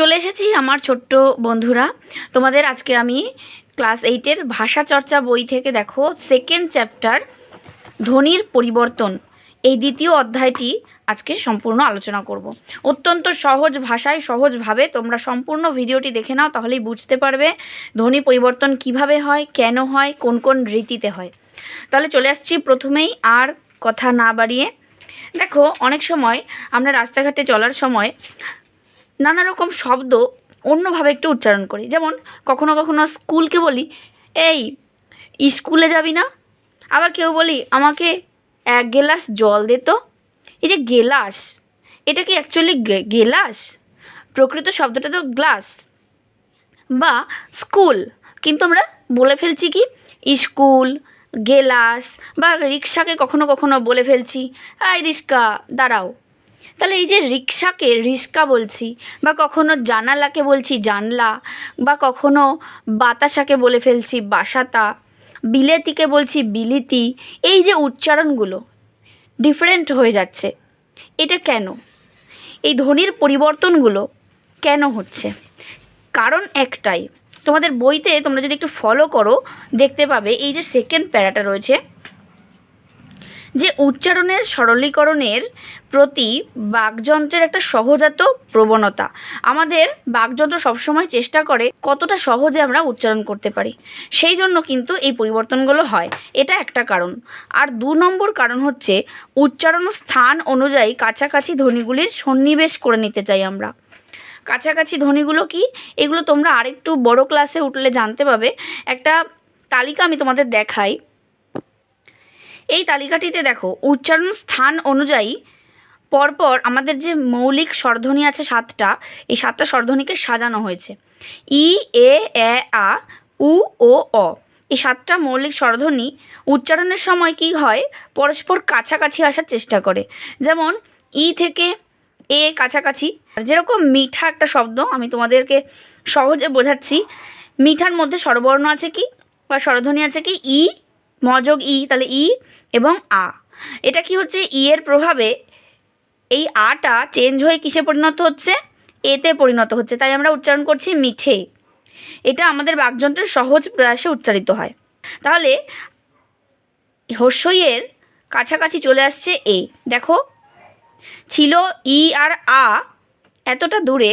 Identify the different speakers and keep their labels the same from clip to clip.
Speaker 1: চলে এসেছি আমার ছোট্ট বন্ধুরা। তোমাদের আজকে আমি ক্লাস এইটের ভাষা চর্চা বই থেকে দেখো সেকেন্ড চ্যাপ্টার ধ্বনির পরিবর্তন। এই দ্বিতীয় অধ্যায়টি আজকে সম্পূর্ণ আলোচনা করব। অত্যন্ত সহজ ভাষায় সহজভাবে তোমরা সম্পূর্ণ ভিডিওটি দেখে নাও, তাহলেই বুঝতে পারবে ধ্বনি পরিবর্তন কীভাবে হয়, কেন হয়, কোন কোন রীতিতে হয়। তাহলে চলে আসছি প্রথমেই, আর কথা না বাড়িয়ে। দেখো, অনেক সময় আমরা রাস্তাঘাটে চলার সময় নানা রকম শব্দ অন্যভাবে একটু উচ্চারণ করি। যেমন কখনো কখনো স্কুলকে বলি, এই, স্কুলে যাবি না? আবার কেউ বলি, আমাকে এক গেলাস জল দে তো। এই যে গেলাস, এটা কি অ্যাকচুয়ালি গেলাস? প্রকৃত শব্দটা তো গ্লাস। বা স্কুল, কিন্তু আমরা বলে ফেলছি কি, স্কুল, গেলাস, বা রিক্সাকে কখনো কখনো বলে ফেলছি আই রিক্সা, দাঁড়াও। তাহলে এই যে রিক্সাকে রিক্সা বলছি, বা কখনো জানালাকে বলছি জানলা, বা কখনো বাতাসাকে বলে ফেলছি বাসাতা, বিলেতিকে বলছি বিলিতি, এই যে উচ্চারণগুলো ডিফারেন্ট হয়ে যাচ্ছে, এটা কেন? এই ধ্বনির পরিবর্তনগুলো কেন হচ্ছে? কারণ একটাই, তোমাদের বইতে তোমরা যদি একটু ফলো করো, দেখতে পাবে এই যে সেকেন্ড প্যারাটা রয়েছে যে উচ্চারণের সরলীকরণের প্রতি বাকযন্ত্রের একটা সহজাত প্রবণতা। আমাদের বাকযন্ত্র সবসময় চেষ্টা করে কতটা সহজে আমরা উচ্চারণ করতে পারি। সেই জন্য কিন্তু এই পরিবর্তনগুলো হয়। এটা একটা কারণ। আর দু নম্বর কারণ হচ্ছে উচ্চারণ স্থান অনুযায়ী কাছাকাছি ধ্বনিগুলির সন্নিবেশ করে নিতে চাই আমরা। কাছাকাছি ধ্বনিগুলো কি? এগুলো তোমরা আরেকটু বড় ক্লাসে উঠলে জানতে পাবে। একটা তালিকা আমি তোমাদের দেখাই। এই তালিকাটিতে দেখো, উচ্চারণ স্থান অনুযায়ী পরপর আমাদের যে মৌলিক স্বরধ্বনি আছে সাতটা, এই সাতটা স্বরধ্বনিকে সাজানো হয়েছে। ই, এ এ, আ, উ, ও, অ। এই সাতটা মৌলিক স্বরধ্বনি উচ্চারণের সময় কি হয়? পরস্পর কাছাকাছি আসার চেষ্টা করে। যেমন, ই থেকে এ কাছাকাছি। যেরকম মিঠা একটা শব্দ, আমি তোমাদেরকে সহজে বোঝাচ্ছি। মিঠার মধ্যে স্বরবর্ণ আছে কি? বা স্বরধ্বনি আছে কি? ই মযোগ ই, তাহলে ই এবং আ। এটা কি হচ্ছে? ই এর প্রভাবে এই আটা চেঞ্জ হয়ে কিসে পরিণত হচ্ছে? এতে পরিণত হচ্ছে। তাই আমরা উচ্চারণ করছি মিঠে। এটা আমাদের বাকযন্ত্রের সহজ প্রয়াসে উচ্চারিত হয়। তাহলে হস্যইয়ের কাছাকাছি চলে আসছে এ। দেখো, ছিল ই আর আ এতটা দূরে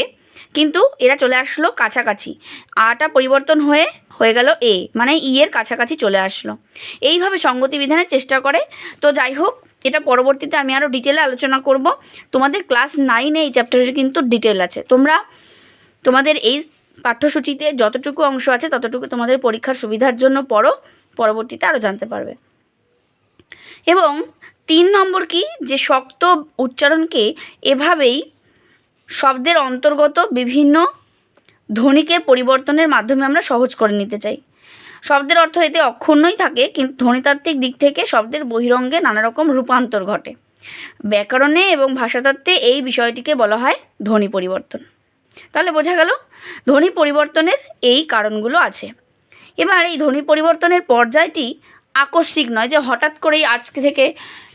Speaker 1: কিন্তু এরা চলে আসলো কাছাকাছি। আটা পরিবর্তন হয়ে হয়ে গেল এ মানে ই এর কাছাকাছি চলে আসলো। এইভাবে সঙ্গতি বিধানের চেষ্টা করে। তো যাই হোক, এটা পরবর্তীতে আমি আরও ডিটেলে আলোচনা করব। তোমাদের ক্লাস নাইনে এই চ্যাপ্টারের কিন্তু ডিটেল আছে। তোমরা, তোমাদের এই পাঠ্যসূচিতে যতটুকু অংশ আছে, ততটুকু তোমাদের পরীক্ষার সুবিধার জন্য পড়ো। পরবর্তীতে আরও জানতে পারবে। এবং তিন নম্বর কি? যে শক্ত উচ্চারণকে এভাবেই শব্দের অন্তর্গত বিভিন্ন ধ্বনিকে পরিবর্তনের মাধ্যমে আমরা সহজ করে নিতে চাই। শব্দের অর্থ এতে অক্ষুণ্ণই থাকে, কিন্তু ধ্বনিতাত্ত্বিক দিক থেকে শব্দের বহিরঙ্গে নানা রকম রূপান্তর ঘটে। ব্যাকরণে এবং ভাষাতত্ত্বে এই বিষয়টিকে বলা হয় ধ্বনি পরিবর্তন। তাহলে বোঝা গেল, ধ্বনি পরিবর্তনের এই কারণগুলো আছে। এবার এই ধ্বনি পরিবর্তনের পর্যায়টি আকস্মিক নয় যে হঠাৎ করেই আজকে থেকে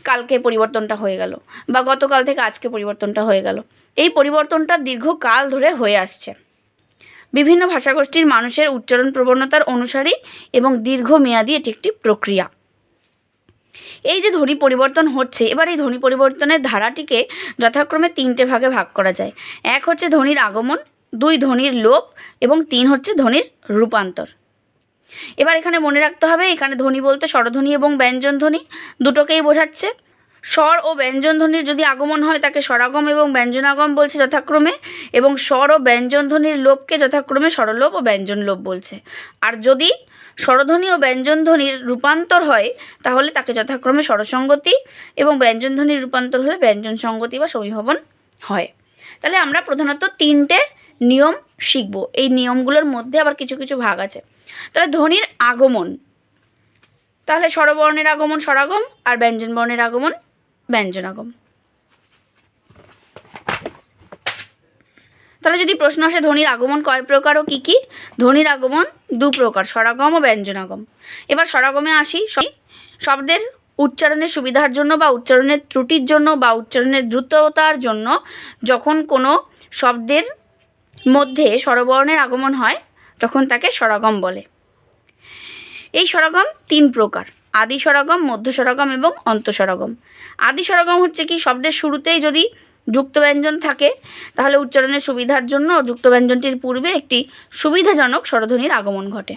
Speaker 1: কালকে পরিবর্তনটা হয়ে গেল বা গতকাল থেকে আজকে পরিবর্তনটা হয়ে গেল। এই পরিবর্তনটা দীর্ঘকাল ধরে হয়ে আসছে। বিভিন্ন ভাষাগোষ্ঠীর মানুষের উচ্চারণ প্রবণতার অনুসারী এবং দীর্ঘমেয়াদী এটি একটি প্রক্রিয়া। এই যে ধ্বনি পরিবর্তন হচ্ছে, এবার এই ধ্বনি পরিবর্তনের ধারাটিকে যথাক্রমে তিনটে ভাগে ভাগ করা যায়। এক হচ্ছে ধ্বনির আগমন, দুই ধ্বনির লোপ এবং তিন হচ্ছে ধ্বনির রূপান্তর। এবার এখানে মনে রাখতে হবে, এখানে ধ্বনি বলতে স্বরধ্বনি এবং ব্যঞ্জন ধ্বনি দুটোকেই বোঝাচ্ছে। স্বর ও ব্যঞ্জন ধ্বনির যদি আগমন হয়, তাকে স্বরাগম এবং ব্যঞ্জনাগম বলছে যথাক্রমে এবং স্বর ও ব্যঞ্জন ধ্বনির লোপকে যথাক্রমে স্বরলোপ ও ব্যঞ্জন লোপ বলছে। আর যদি স্বরধ্বনি ও ব্যঞ্জন ধ্বনির রূপান্তর হয়, তাহলে তাকে যথাক্রমে স্বরসঙ্গতি এবং ব্যঞ্জন ধ্বনির রূপান্তর হলে ব্যঞ্জন সঙ্গতি বা সমীভবন হয়। তাহলে আমরা প্রধানত তিনটে নিয়ম শিখব। এই নিয়মগুলোর মধ্যে আবার কিছু কিছু ভাগ আছে। তাহলে ধ্বনির আগমন। তাহলে স্বরবর্ণের আগমন, স্বরাগম আর ব্যঞ্জন বর্ণের আগমন, ব্যঞ্জনাগম। তাহলে যদি প্রশ্ন আসে ধ্বনির আগমন কয় প্রকার ও কী কী? ধ্বনির আগমন দু প্রকার, স্বরাগম ও ব্যঞ্জনাগম। এবার স্বরাগমে আসি শব্দের উচ্চারণের সুবিধার জন্য বা উচ্চারণের ত্রুটির জন্য বা উচ্চারণের দ্রুততার জন্য যখন কোনো শব্দের মধ্যে স্বরবর্ণের আগমন হয়, তখন তাকে স্বরাগম বলে। এই স্বরাগম তিন প্রকার, আদি স্বরাগম, মধ্য স্বরাগম এবং অন্তঃস্বরাগম আদি স্বরাগম হচ্ছে কি, শব্দের শুরুতেই যদি যুক্ত ব্যঞ্জন থাকে, তাহলে উচ্চারণের সুবিধার জন্য যুক্ত ব্যঞ্জনটির পূর্বে একটি সুবিধাজনক স্বরধ্বনির আগমন ঘটে।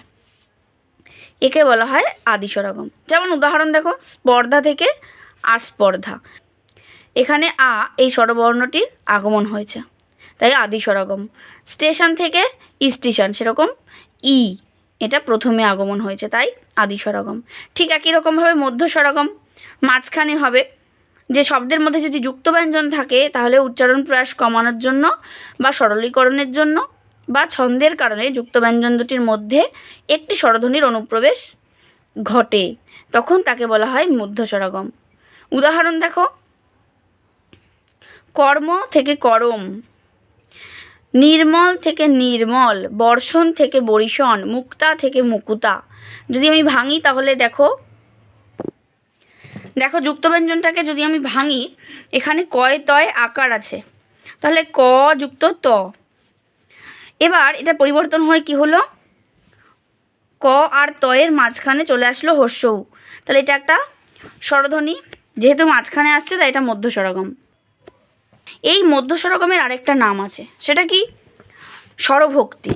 Speaker 1: একে বলা হয় আদি স্বরাগম। যেমন উদাহরণ দেখো, স্পর্ধা থেকে আস্পর্ধা এখানে আ, এই স্বরবর্ণটির আগমন হয়েছে। তাই আদি স্বরাগম স্টেশন থেকে স্টেশন সেরকম ই। এটা প্রথমে আগমন হয়েছে তাই আদি স্বরাগম ঠিক একই রকমভাবে মধ্য স্বরাগম মাঝখানে হবে। যে শব্দের মধ্যে যদি যুক্ত ব্যঞ্জন থাকে, তাহলে উচ্চারণ প্রয়াস কমানোর জন্য বা সরলীকরণের জন্য বা ছন্দের কারণে যুক্ত ব্যঞ্জন দুটির মধ্যে একটি স্বরধ্বনির অনুপ্রবেশ ঘটে। তখন তাকে বলা হয় মধ্য স্বরাগম উদাহরণ দেখো। কর্ম থেকে করম। নির্মল থেকে নির্মল, বর্ষণ থেকে বরিশন মুক্তা থেকে মুকুতা। যদি আমি ভাঙি তাহলে দেখো দেখো যুক্ত ব্যঞ্জনটাকে যদি আমি ভাঙি, এখানে কয় তয় আকার আছে। তাহলে ক যুক্ত ত। এবার এটা পরিবর্তন হয় কি হলো? ক আর তয়ের মাঝখানে চলে আসলো হর্ষৌ। তাহলে এটা একটা স্বরধ্বনি, যেহেতু মাঝখানে আসছে, তাই এটা মধ্য স্বরগম এই মধ্য স্বরগমের আরেকটা নাম আছে। সেটা কি? স্বরভক্তি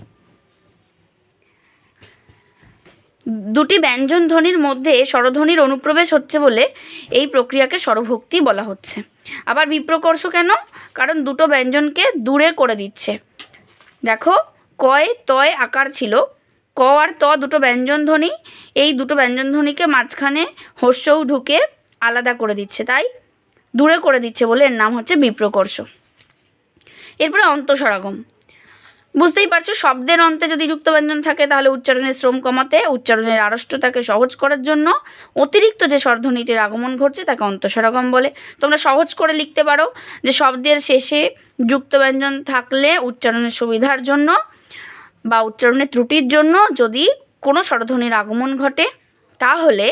Speaker 1: দুটি ব্যঞ্জন ধ্বনির মধ্যে স্বরধ্বনির অনুপ্রবেশ হচ্ছে বলে এই প্রক্রিয়াকে স্বরভক্তি বলা হচ্ছে। আবার বিপ্রকর্ষ কেন? কারণ দুটো ব্যঞ্জনকে দূরে করে দিচ্ছে। দেখো, কয় তয় আকার ছিল? ক আর ত দুটো ব্যঞ্জন ধ্বনি। এই দুটো ব্যঞ্জন ধ্বনিকে মাঝখানে হর্ষৌ ঢুকে আলাদা করে দিচ্ছে। তাই দূরে করে দিচ্ছে বলে এর নাম হচ্ছে বিপ্রকর্ষ। এরপরে অন্তঃস্বরাগম বুঝতেই পারছ, শব্দের অন্তে যদি যুক্ত ব্যঞ্জন থাকে, তাহলে উচ্চারণের শ্রম কমাতে, উচ্চারণের আড়ষ্টতাকে সহজ করার জন্য অতিরিক্ত যে স্বরধ্বনিটির আগমন ঘটছে, তাকে অন্তঃস্বরাগম বলে। তোমরা সহজ করে লিখতে পারো যে শব্দের শেষে যুক্ত ব্যঞ্জন থাকলে উচ্চারণের সুবিধার জন্য বা উচ্চারণের ত্রুটির জন্য যদি কোনো স্বরধ্বনির আগমন ঘটে, তাহলে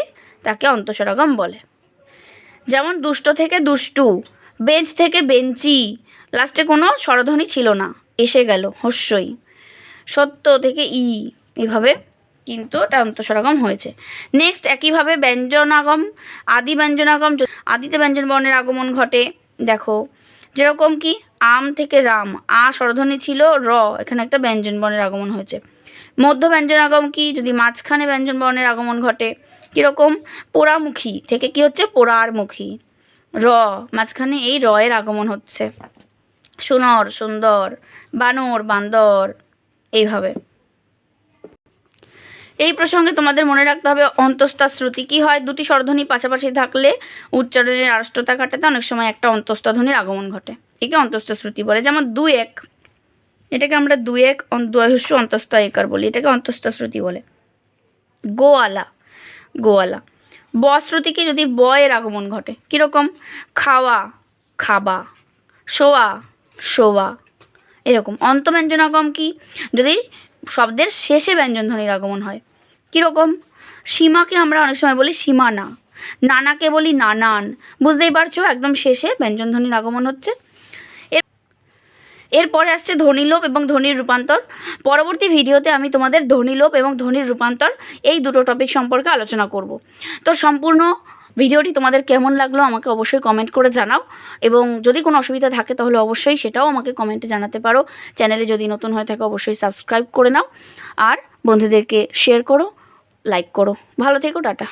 Speaker 1: তাকে অন্তঃস্বরাগম বলে। যেমন দুষ্ট থেকে দুষ্টু বেঞ্চ থেকে বেঞ্চি, লাস্টে কোনো স্বরধ্বনি ছিল না, এসে গেল হস্যই। সত্য থেকে ই, এভাবে কিন্তু এটা অন্তঃস্বরাগম হয়েছে। নেক্সট একইভাবে ব্যঞ্জনাগম, আদি ব্যঞ্জনাগম আদিতে ব্যঞ্জন বর্ণের আগমন ঘটে। দেখো, যেরকম কি, আম থেকে রাম, আ স্বরধ্বনি ছিল র, এখানে একটা ব্যঞ্জন বর্ণের আগমন হয়েছে। মধ্য ব্যঞ্জনাগম কি, যদি মাঝখানে ব্যঞ্জন বর্ণের আগমন ঘটে কীরকম? পোড়ামুখী। থেকে কি হচ্ছে? পোড়ার মুখী র, মাঝখানে এই র এর আগমন হচ্ছে। সুনর, সুন্দর। বানর, বান্দর। এইভাবে। এই প্রসঙ্গে তোমাদের মনে রাখতে হবে অন্তস্থা শ্রুতি কি হয়? দুটি স্বরধ্বনি পাশাপাশি থাকলে উচ্চারণের আড়ষ্টতা কাটাতে অনেক সময় একটা অন্তস্থা ধ্বনির আগমন ঘটে। একে অন্তস্থ শ্রুতি বলে, যেমন দু এক এটাকে আমরা দু এক দয়স্য অন্তস্থ একার বলি। এটাকে অন্তস্থ শ্রুতি বলে। গোয়ালা। গোয়ালা। ব শ্রুতিকে যদি ব এর আগমন ঘটে, কীরকম? খাওয়া, খাবা, শোয়া শোয়া, এরকম। অন্ত অন্তব্যঞ্জনাগম কি? যদি শব্দের শেষে ব্যঞ্জনধ্বনির আগমন হয়, কীরকম? সীমাকে আমরা অনেক সময় বলি সীমানা। নানাকে বলি নানান। বুঝতেই পারছ? একদম শেষে ব্যঞ্জনধ্বনির আগমন হচ্ছে। এরপরে আসছে ধ্বনিলোপ এবং ধ্বনির রূপান্তর। পরবর্তী ভিডিওতে আমি তোমাদের ধ্বনিলোপ এবং ধ্বনির রূপান্তর এই দুটো টপিক সম্পর্কে আলোচনা করব। তো সম্পূর্ণ ভিডিওটি তোমাদের কেমন লাগল আমাকে অবশ্যই কমেন্ট করে জানাও এবং যদি কোনো অসুবিধা থাকে তাহলে অবশ্যই সেটাও আমাকে কমেন্টে জানাতে পারো। চ্যানেলে যদি নতুন হয়ে থাকে অবশ্যই সাবস্ক্রাইব করে নাও। আর বন্ধুদেরকে শেয়ার করো লাইক করো। ভালো থেকো, টাটা।